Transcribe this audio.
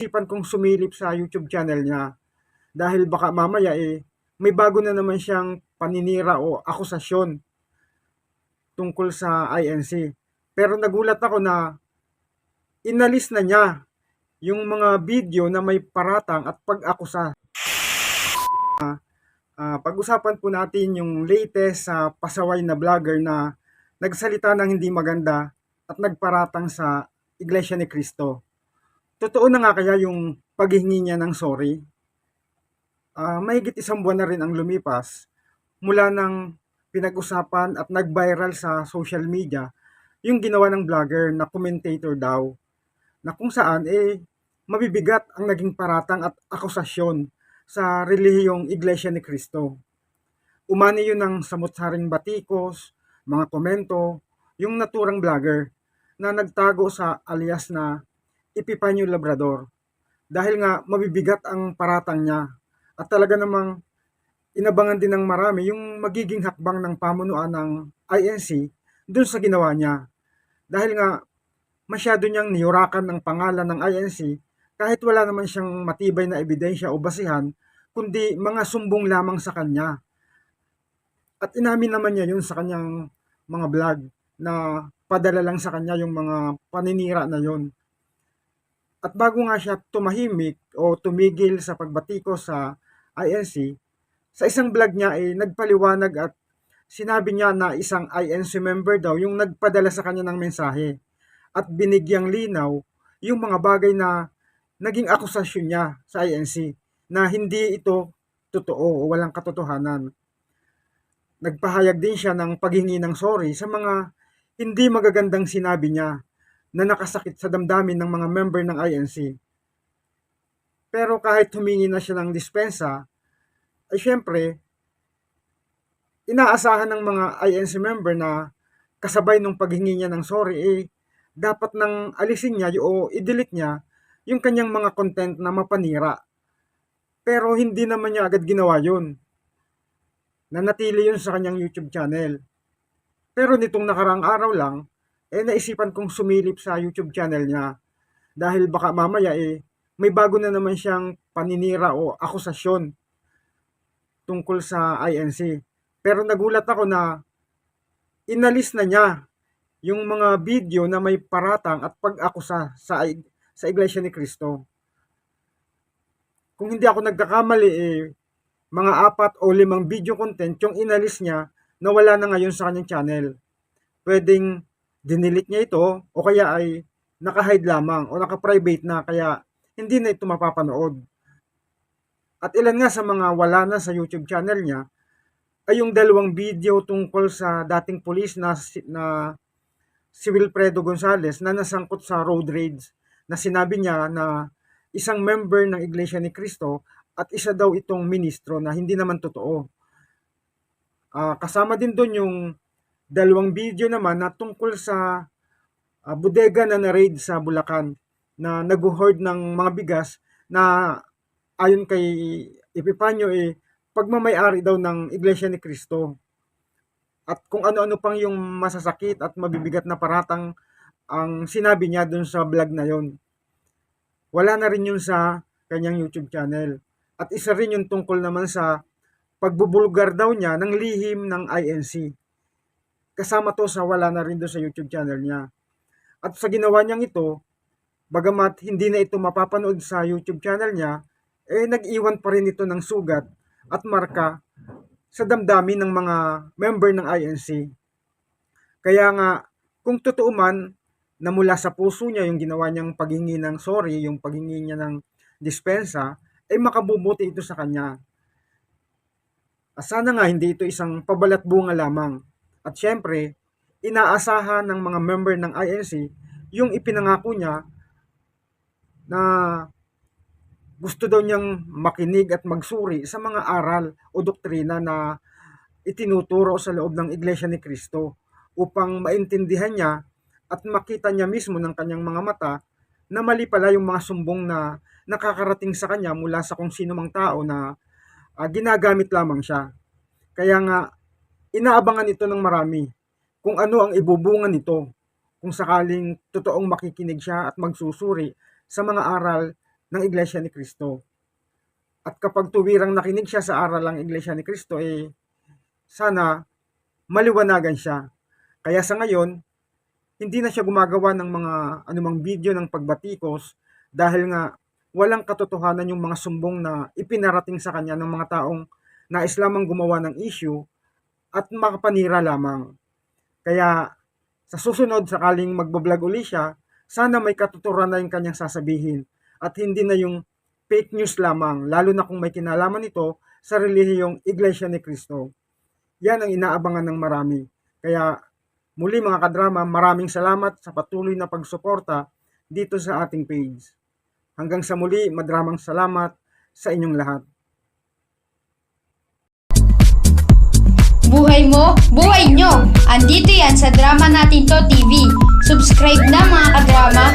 Isipan kong sumilip sa YouTube channel niya dahil baka mamaya eh may bago na naman siyang paninira o akusasyon tungkol sa INC. Pero nagulat ako na inalis na niya yung mga video na may paratang at pag-akusa. Ah, pag-usapan po natin yung latest sa pasaway na vlogger na nagsalita ng hindi maganda at nagparatang sa Iglesia ni Cristo. Totoo na nga kaya yung paghingi niya ng sorry? Ah, mahigit isang buwan na rin ang lumipas mula nang pinag-usapan at nag-viral sa social media yung ginawa ng vlogger na commentator daw na kung saan eh mabibigat ang naging paratang at akusasyon sa relihiyong Iglesia ni Cristo. Umani yun ng samot-saring batikos, mga komento, yung naturang vlogger na nagtago sa alias na Epipanyo Labrador dahil nga mabibigat ang paratang niya at talaga namang inabangan din ng marami yung magiging hakbang ng pamunuan ng INC dun sa ginawa niya. Dahil nga masyado niyang niyurakan ng pangalan ng INC kahit wala naman siyang matibay na ebidensya o basihan, kundi mga sumbong lamang sa kanya. At inamin naman niya yun sa kanyang mga vlog na padala lang sa kanya yung mga paninira na yun. At bago nga siya tumahimik o tumigil sa pagbatiko sa INC, sa isang vlog niya ay nagpaliwanag at sinabi niya na isang INC member daw yung nagpadala sa kanya ng mensahe at binigyang linaw yung mga bagay na naging akusasyon niya sa INC na hindi ito totoo o walang katotohanan. Nagpahayag din siya ng paghingi ng sorry sa mga hindi magagandang sinabi niya na nakasakit sa damdamin ng mga member ng INC. Pero kahit humingi na siya ng dispensa, ay syempre, inaasahan ng mga INC member na kasabay nung paghingi niya ng sorry, eh, dapat nang alisin niya o i-delete niya yung kanyang mga content na mapanira. Pero hindi naman niya agad ginawa yun. Nanatili yun sa kanyang YouTube channel. Pero nitong nakarang araw lang, eh naisipan kong sumilip sa YouTube channel niya. Dahil baka mamaya eh, may bago na naman siyang paninira o akusasyon tungkol sa INC. Pero nagulat ako na inalis na niya yung mga video na may paratang at pag-akusa sa sa Iglesia ni Cristo. Kung hindi ako nagkakamali, eh, mga apat o limang video content yung inalis niya na wala na ngayon sa kanyang channel. Pwedeng dinilit niya ito o kaya ay naka-hide lamang o naka-private na kaya hindi na ito mapapanood. At ilan nga sa mga wala na sa YouTube channel niya ay yung dalawang video tungkol sa dating pulis na, na si Wilfredo Gonzales na nasangkot sa road rage na sinabi niya na isang member ng Iglesia ni Cristo at isa daw itong ministro na hindi naman totoo. Uh, kasama din doon yung dalawang video naman na tungkol sa uh, bodega na na-raid sa Bulacan na nag-hoard ng mga bigas na ayon kay Epipanyo eh pagmamayari daw ng Iglesia ni Cristo. At kung ano-ano pang yung masasakit at mabibigat na paratang ang sinabi niya dun sa vlog na yon. Wala na rin yun sa kanyang YouTube channel. At isa rin yung tungkol naman sa pagbubulgar daw niya ng lihim ng INC. Kasama to sa wala na rin doon sa YouTube channel niya. At sa ginawa niyang ito, bagamat hindi na ito mapapanood sa YouTube channel niya, eh nag-iwan pa rin ito ng sugat at marka sa damdamin ng mga member ng INC. Kaya nga, kung totoo man na mula sa puso niya yung ginawa niyang paghingi ng sorry, yung paghingi niya ng dispensa, ay makabubuti ito sa kanya. Sana nga hindi ito isang pabalat bunga lamang. At syempre, inaasahan ng mga member ng INC yung ipinangako niya na gusto daw niyang makinig at magsuri sa mga aral o doktrina na itinuturo sa loob ng Iglesia ni Cristo upang maintindihan niya at makita niya mismo ng kanyang mga mata na mali pala yung mga sumbong na nakakarating sa kanya mula sa kung sino mang tao na uh, ginagamit lamang siya. Kaya nga, inaabangan ito ng marami kung ano ang ibubungan nito kung sakaling totoong makikinig siya at magsusuri sa mga aral ng Iglesia ni Cristo. At kapag tuwirang nakinig siya sa aral ng Iglesia ni Cristo, eh, sana maliwanagan siya. Kaya sa ngayon, hindi na siya gumagawa ng mga anumang video ng pagbatikos dahil nga walang katotohanan yung mga sumbong na ipinarating sa kanya ng mga taong nais lamang gumawa ng issue at makapanira lamang. Kaya sa susunod, sakaling magbablog uli siya, sana may katuturan na yung kanyang sasabihin at hindi na yung fake news lamang, lalo na kung may kinalaman ito sa relihiyong Iglesia ni Cristo. Yan ang inaabangan ng marami. Kaya muli mga kadrama, maraming salamat sa patuloy na pagsuporta dito sa ating page. Hanggang sa muli, madramang salamat sa inyong lahat. Andito yan sa Drama Natin To TV. Subscribe na mga kadrama